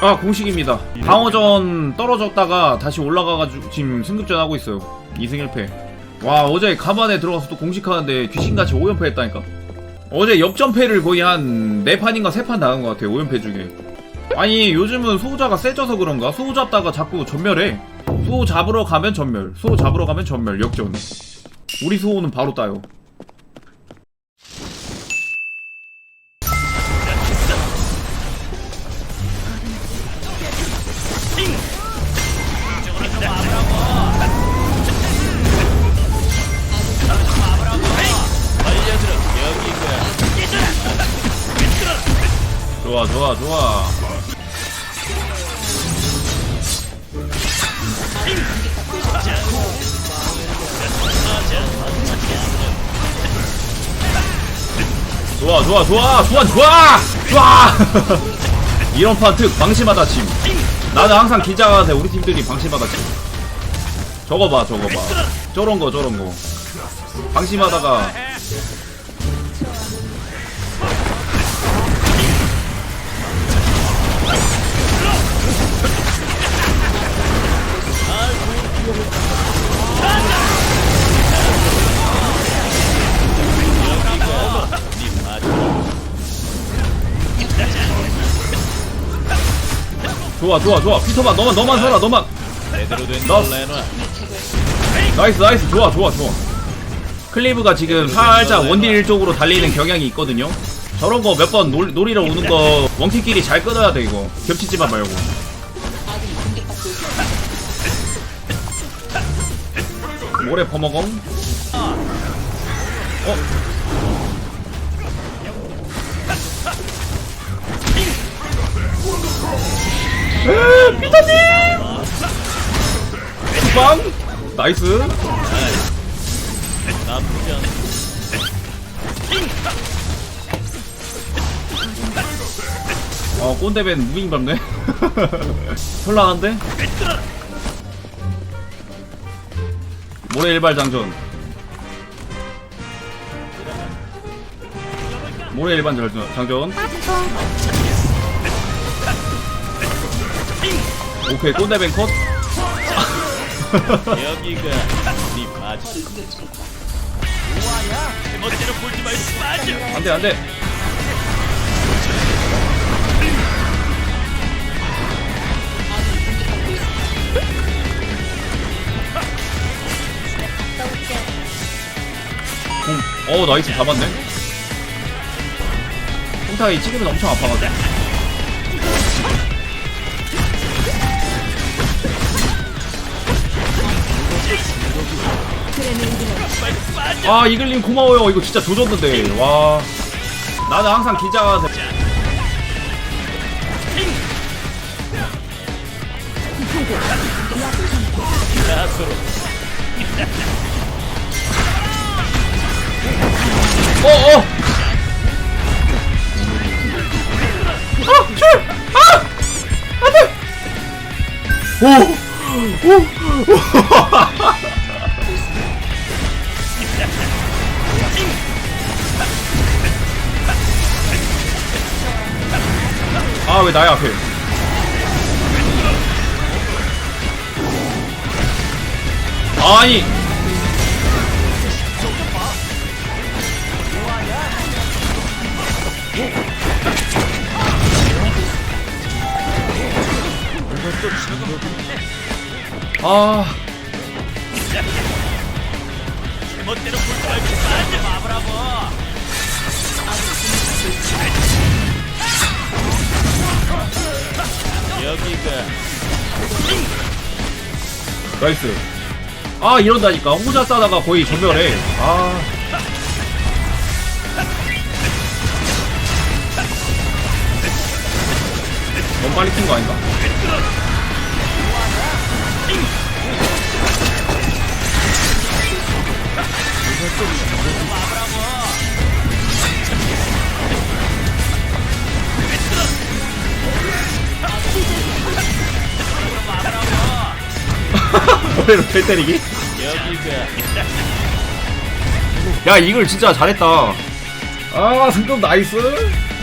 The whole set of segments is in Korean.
아 공식입니다. 방어전 떨어졌다가 다시 올라가가지고 지금 승급전 하고 있어요. 2승 1패. 와 어제 가만에 들어가서 또 공식하는데 귀신같이 5연패 했다니까? 어제 역전패를 거의 한 4판인가 3판 나간 것 같아요 5연패 중에. 아니 요즘은 수호자가 세져서 그런가? 수호 잡다가 자꾸 전멸해. 수호 잡으러 가면 전멸. 수호 잡으러 가면 전멸. 역전. 우리 수호는 바로 따요 좋아 좋아 좋아. 좋아 좋아 좋아 좋아 좋아! 좋아! 이런 판특 방심하다 침. 나는 항상 기자가 돼. 우리 팀들이 방심하다 침. 저거 봐 저거 봐. 저런 거 저런 거. 방심하다가 좋아 좋아 좋아. 피터만 너만 너만 살아 너만. 제대로 된 내놔. 나이스 나이스. 좋아 좋아 좋아. 클리브가 지금 살짝 원딜 쪽으로 달리는 경향이 있거든요. 저런 거 몇번 노리러 오는 거 원킥끼리 잘 끊어야 돼 이거. 겹치지만 말고. 모래 퍼먹엉 어? 에, 피터님! 빵! 나이스. 어 꼰대벤 무빙 밟네 현란한데? 모래 일발 장전 모래 일반 장전 장전 오케이 꼰대벤 컷. 여기가 네 마지. 멋대로 볼지 말고 빠져. 안돼 안돼. 어 나이스 잡았네. 홍타이 찍으면 엄청 아파가지고 아 이글님 고마워요 이거 진짜 조졌는데 와 나는 항상 기자가. 어어 아! 줄! 아! 안돼! 오! 오! 아 왜 나야 앞에 아니 아 멋대로 볼지 말고 빠져. 마 여기가 나이스. 아 이런다니까. 혼자 싸다가 거의 전멸해. 아. 너무 빨리 뛴거 아닌가? 머리로 펠 때리기? 야 이걸 진짜 잘했다. 아 승급 나이스.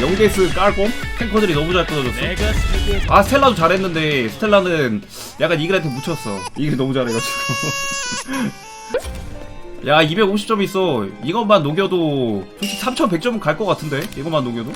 영데스 깔꼼. 탱커들이 너무 잘 세계 아 스텔라도 잘했는데 스텔라는 약간 이글한테 묻혔어. 이글이 너무 잘해가지고. 야 250점 있어. 이것만 녹여도 솔직히 3100점 갈것 같은데? 이것만 녹여도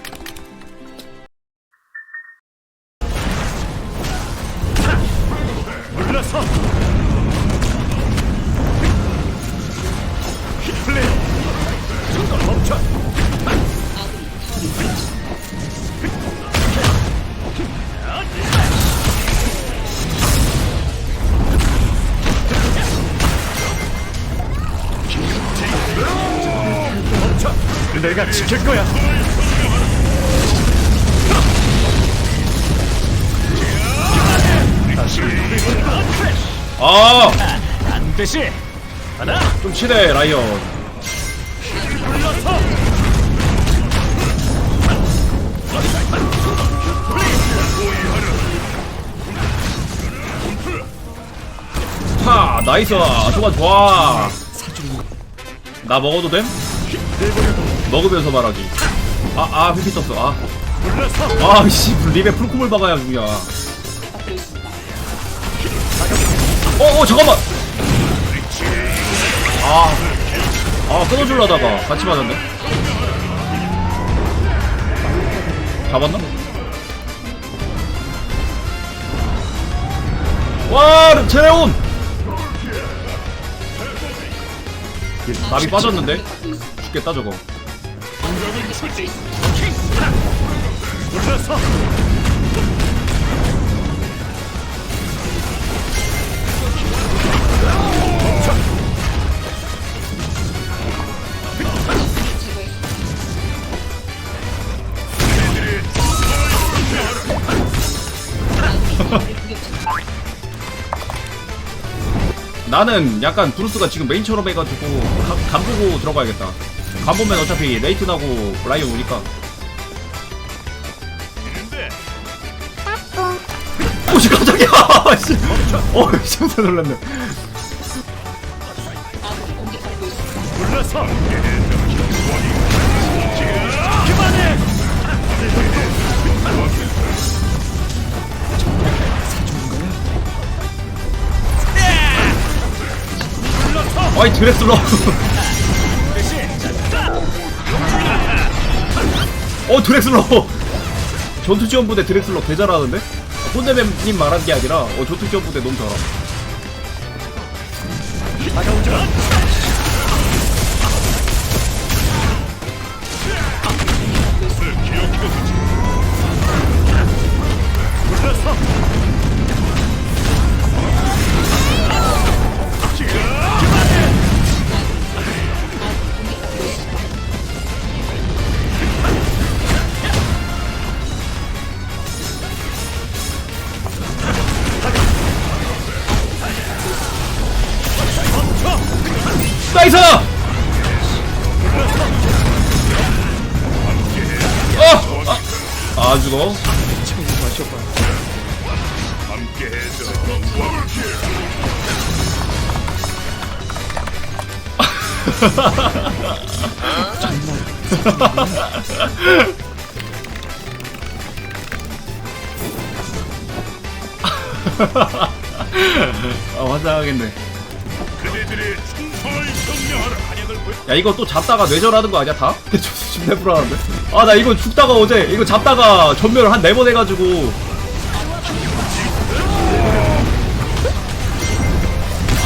내가 지킬 거야. 다시 아좀 반드시 하나. 치네 라이언. 물러서 파 나이스. 좋아 좋아. 나 먹어도 됨? 먹으면서 말하기. 아아 회피 떴어. 아. 아씨 립에 풀콤을 박아야 중이야. 어어 잠깐만. 아아 끊어주려다가 같이 맞았네. 잡았나? 와 제레온 답이 빠졌는데? 죽겠다 저거 물러서 나는 약간 브루스가 지금 메인처럼 해가지고 가- 간 보고 들어가야겠다. 간 보면 어차피 레이튼하고 라이언 오니까. 오씨 깜짝이야! 씨. 어, 씨, 깜짝 놀랐네. 아이 드렉슬러. 어 드렉슬러. 전투 지원 부대 드렉슬러 개 잘하는데? 혼내맨님 말한 게 아니라 어 전투 지원 부대 너무 잘함. 다가오지 마 나이스! 어! 아, 아 죽어. 아 화장하겠네. 야 이거 또 잡다가 뇌절하는 거 아니야 다? 존나 불안한데? 아 나 이거 죽다가 어제 이거 잡다가 전멸 한네 번 해가지고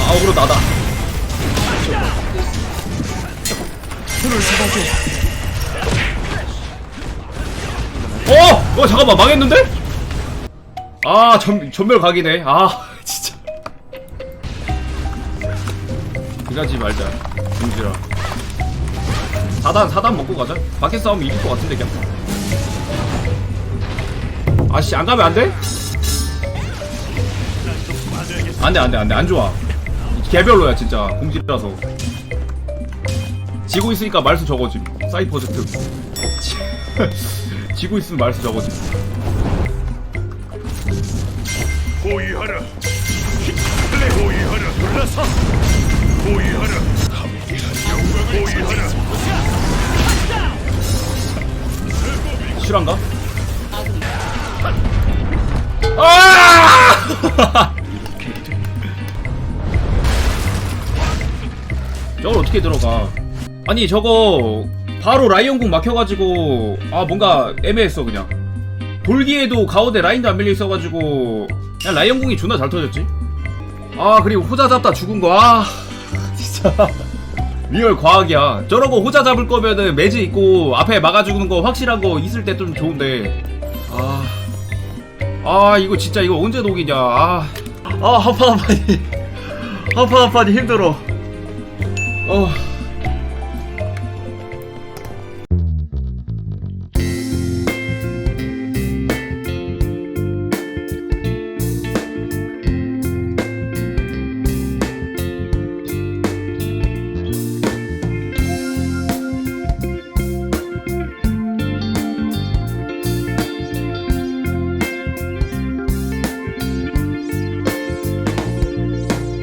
아 억울로 나다 어! 어 잠깐만 망했는데? 아 전, 전멸 각이네 아 이가지 말자 중지라. 4단 4단 먹고 가자. 밖에 싸우면 이길 것 같은데 그냥. 아씨 안 가면 안 돼? 안 돼 안 돼 안 돼. 안 좋아. 개별로야 진짜. 공지라서. 지고 있으니까 말수 적어짐. 사이퍼 즈트 지고 있으면 말수 적어짐. 호위하라. 플레이 호위하라. 물러서 보이하라. 영광을 보이하라. 실한가? 아! 저걸 어떻게 들어가? 아니 저거 바로 라이온궁 막혀가지고 아 뭔가 애매했어 그냥 돌기에도 가운데 라인도 안 밀려 있어가지고 그냥 라이온궁이 존나 잘 터졌지 아 그리고 후자 잡다 죽은 거아 진짜 리얼 과학이야. 저러고 호자 잡을 거면은 매즈 있고 앞에 막아주는 거 확실한 거 있을 때 좀 좋은데. 아. 아 이거 진짜 이거 언제 녹이냐. 아, 아 한판 한판이 한판 한판이 힘들어. 어